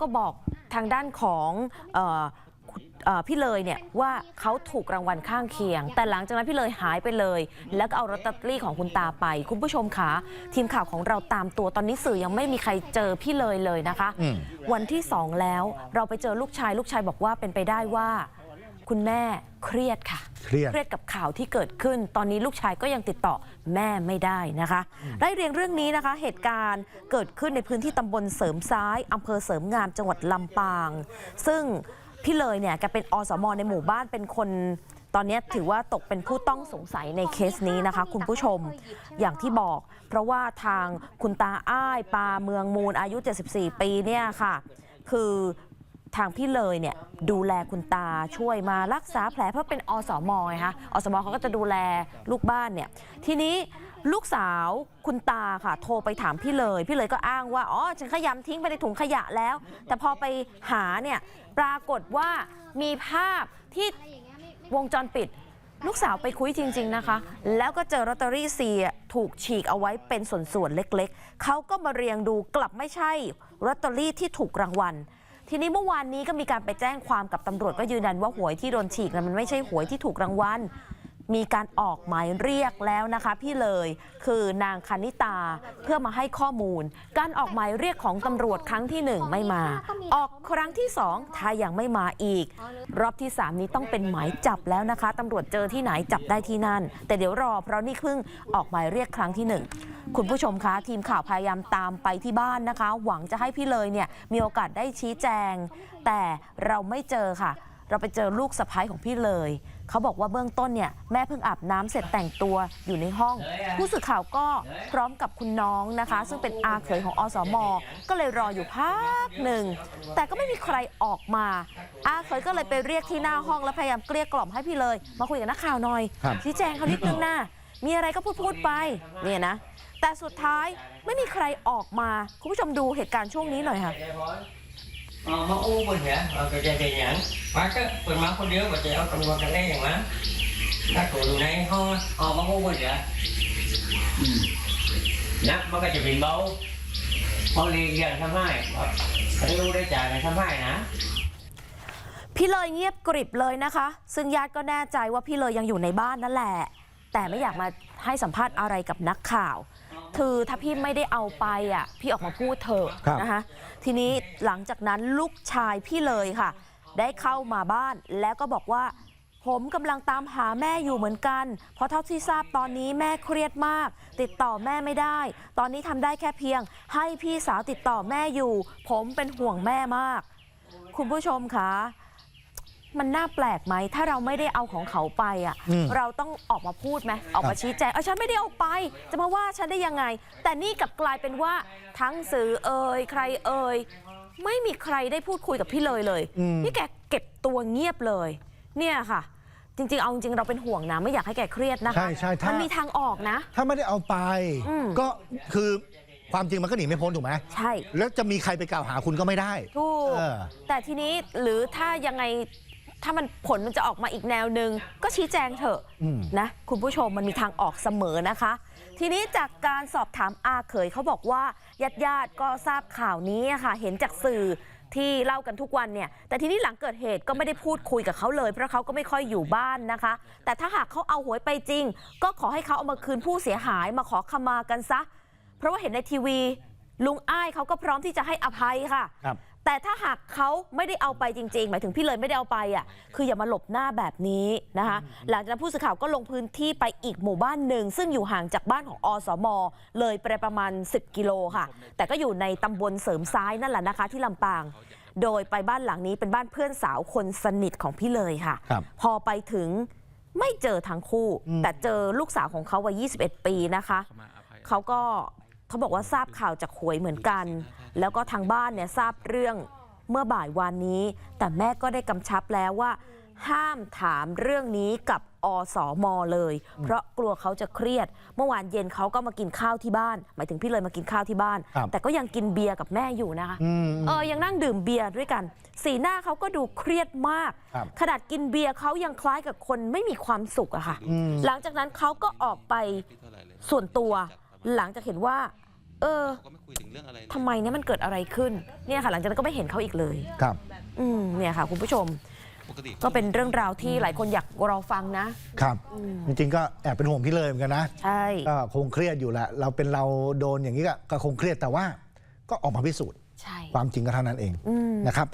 ก็บอกทางด้านของเออเอ่อพี่เลยเนี่ยว่าเขาถูกรางวัลข้างเคียง แต่หลังจากนั้นพี่เลยหายไปเลย แล้วก็เอาลอตเตอรี่ของคุณตาไป คุณผู้ชมคะทีมข่าวของเราตามตัวตอนนี้สื่อยังไม่มีใครเจอพี่เลยเลยนะคะอืมวันที่สองแล้วเราไปเจอลูกชายลูกชายบอกว่าเป็นไปได้ว่า คุณแม่เครียดค่ะ เครียด เครียดกับข่าวที่เกิดขึ้น ตอนนี้ลูกชายก็ยังติดต่อแม่ไม่ได้นะคะไล่เรียงเรื่องนี้นะคะ เหตุการณ์เกิดขึ้นในพื้นที่ตำบลเสริมซ้ายอำเภอเสริมงามจังหวัดลำปาง ซึ่งพี่เลยเนี่ยแกเป็นอสมในหมู่บ้านเป็นคนตอนนี้ถือว่าตกเป็นผู้ต้องสงสัยในเคสนี้นะคะ คุณผู้ชมอย่างที่บอก เพราะว่าทางคุณตาอ้ายปาเมืองมูลอายุ 74 ปีเนี่ยค่ะ คือ ทางพี่เลยเนี่ยดูแลคุณตาช่วยมารักษาแผลเพราะเป็นอสมไงคะอสมเขาก็จะดูแลลูกบ้านเนี่ยทีนี้ลูกสาวคุณตาค่ะ โทรไปถามพี่เลย พี่เลยก็อ้างว่าอ๋อฉันขยำทิ้งไปในถุงขยะแล้ว แต่พอไปหาเนี่ยปรากฏว่ามีภาพที่วงจรปิด ลูกสาวไปคุยจริง ๆนะคะ แล้วก็เจอลอตเตอรี่เสียถูกฉีกเอาไว้เป็นส่วนๆเล็กๆเขาก็มาเรียงดูกลับไม่ใช่ลอตเตอรี่ที่ถูกรางวัล ทีนี้เมื่อวานนี้ก็มีการไปแจ้งความกับตำรวจก็ยืนยันว่าหวยที่โดนฉีกนั้นมันไม่ใช่หวยที่ถูกรางวัล มีการออกหมายเรียกแล้วนะคะพี่เลยคือนางคณิตาเพื่อมาให้ข้อมูล การออกหมายเรียกของตำรวจครั้งที่หนึ่งไม่มา ออกครั้งที่สองถ้ายังไม่มาอีก รอบที่สามนี้ต้องเป็นหมายจับแล้วนะคะตำรวจเจอที่ไหนจับได้ที่นั่น แต่เดี๋ยวรอเพราะนี่เพิ่งออกหมายเรียกครั้งที่หนึ่งคุณผู้ชมคะ ทีมข่าวพยายามตามไปที่บ้านนะคะ หวังจะให้พี่เลยเนี่ยมีโอกาสได้ชี้แจง แต่เราไม่เจอค่ะ เราไปเจอลูกสะพ้ายของพี่เลย เขาบอกว่าเบื้องต้นเนี่ยแม่เพิ่งอาบน้ำเสร็จแต่งตัวอยู่ในห้อง ผู้สื่อข่าวก็พร้อมกับคุณน้องนะคะ ซึ่งเป็นอาเขยของอสม ก็เลยรออยู่พักหนึ่ง แต่ก็ไม่มีใครออกมา อาเขยก็เลยไปเรียกที่หน้าห้องแล้วพยายามเกลี้ยกล่อมให้พี่เลย มาคุยกับนักข่าวหน่อย ครับ ชี้แจงเขานิดนึงนะมีอะไรก็พูดพูดๆไปเนี่ยนะ แต่สุดท้ายไม่มีใครออกมา คุณผู้ชมดูเหตุการณ์ช่วงนี้หน่อยค่ะ มาอู้บนเหรอเราจะได้อย่างมาก็เปิดมาคนเดียวว่าจะเอาตำรวจกันได้อย่างนั้นถ้าตัวในห้องออกมาอู้บนเหรอนักมันก็จะเป็นเบาพอเรียนอย่างทำไมไม่รู้ได้จากในทำไมนะพี่เลยเงียบกริบเลยนะคะ ซึ่งญาติก็แน่ใจว่าพี่เลยยังอยู่ในบ้านนั่นแหละ แต่ไม่อยากมาให้สัมภาษณ์อะไรกับนักข่าว คือถ้าพี่ไม่ได้เอาไปอะพี่ออกมาพูดเถอะครับนะคะทีนี้หลังจากนั้นลูกชายพี่เลยค่ะ ได้เข้ามาบ้านแล้วก็บอกว่า ผมกำลังตามหาแม่อยู่เหมือนกัน เพราะเท่าที่ทราบตอนนี้แม่เครียดมาก ติดต่อแม่ไม่ได้ ตอนนี้ทำได้แค่เพียง ให้พี่สาวติดต่อแม่อยู่ ผมเป็นห่วงแม่มาก คุณผู้ชมคะ มันน่าแปลกไหม ถ้าเราไม่ได้เอาของเขาไปอะ อืม เราต้องออกมาพูดไหมออกมาชี้แจงเออฉันไม่ได้เอาไป จะมาว่าฉันได้ยังไง แต่นี่กลับกลายเป็นว่าทั้งสื่อเอ่ยใครเอ่ยไม่มีใครได้พูดคุยกับพี่เลยเลยอืมนี่แกเก็บตัวเงียบเลย เนี่ยค่ะ จริง ๆ เอาจริงๆเราเป็นห่วงนะ ไม่อยากให้แกเครียดนะคะใช่ใช่ถ้ามั มันมีทางออกนะ ถ้าไม่ได้เอาไป อืม ก็คือความจริงมันก็หนีไม่พ้นถูกไหมใช่ แล้วจะมีใครไปกล่าวหาคุณก็ไม่ได้ถูก เออ แต่ทีนี้หรือถ้ายังไง ถ้ามันผลมันจะออกมาอีกแนวหนึ่งก็ชี้แจงเถอะอืมนะคุณผู้ชมมันมีทางออกเสมอนะคะ ทีนี้จากการสอบถามอาเขยเขาบอกว่าญาติญาติๆก็ทราบข่าวนี้อะค่ะ เห็นจากสื่อที่เล่ากันทุกวันเนี่ย แต่ทีนี้หลังเกิดเหตุก็ไม่ได้พูดคุยกับเขาเลย เพราะเขาก็ไม่ค่อยอยู่บ้านนะคะ แต่ถ้าหากเขาเอาหวยไปจริง ก็ขอให้เขาเอามาคืนผู้เสียหายมาขอขมากันซะ เพราะว่าเห็นในทีวี ลุงอ้ายเขาก็พร้อมที่จะให้อภัยค่ะครับ แต่ถ้าหากเขาไม่ได้เอาไปจริงๆ หมายถึงพี่เลยไม่ได้เอาไปอะคืออย่ามาหลบหน้าแบบนี้นะคะหลังจากนั้นผู้สื่อข่าวก็ลงพื้นที่ไปอีกหมู่บ้านหนึ่ง ซึ่งอยู่ห่างจากบ้านของอสม เลยไปประมาณ 10 กิโลค่ะ แต่ก็อยู่ในตำบลเสริมซ้ายนั่นแหละนะคะ ที่ลำปางโดยไปบ้านหลังนี้เป็นบ้านเพื่อนสาวคนสนิทของพี่เลยค่ะครับพอไปถึงไม่เจอทั้งคู่อืมแต่เจอลูกสาวของเขาวัย 21 ปีนะคะ เขาก็ เขาบอกว่าทราบข่าวจากหวยเหมือนกัน แล้วก็ทางบ้านเนี่ยทราบเรื่องเมื่อบ่ายวานนี้ แต่แม่ก็ได้กำชับแล้วว่า ห้ามถามเรื่องนี้กับอสมเลย เพราะกลัวเขาจะเครียด เมื่อวานเย็นเขาก็มากินข้าวที่บ้าน หมายถึงพี่เลยมากินข้าวที่บ้าน ครับ แต่ก็ยังกินเบียร์กับแม่อยู่นะคะ อืม เออ ยังนั่งดื่มเบียร์ด้วยกัน สีหน้าเขาก็ดูเครียดมาก ครับขนาดกินเบียร์เขายังคล้ายกับคนไม่มีความสุขอะค่ะ อืม หลังจากนั้นเขาก็ออกไปส่วนตัว หลังจากเห็นว่า เออเขาก็ไม่คุยถึงเรื่องอะไรเลย ทำไมเนี่ยมันเกิดอะไรขึ้น เนี่ยค่ะ หลังจากนั้นก็ไม่เห็นเขาอีกเลย ครับ อืมเนี่ยค่ะ คุณผู้ชม ปกติก็เป็นเรื่องราวที่หลายคนอยากรอฟังนะ ครับอืมจริงๆ ก็แอบเป็นห่วงพี่เลยเหมือนกันนะ ใช่ ก็คงเครียดอยู่แหละ เราเป็นเราโดนอย่างนี้ก็ก็คงเครียดแต่ว่า ก็ออกมาพิสูจน์ ใช่ ความจริงก็เท่านั้นเองอืมนะครับ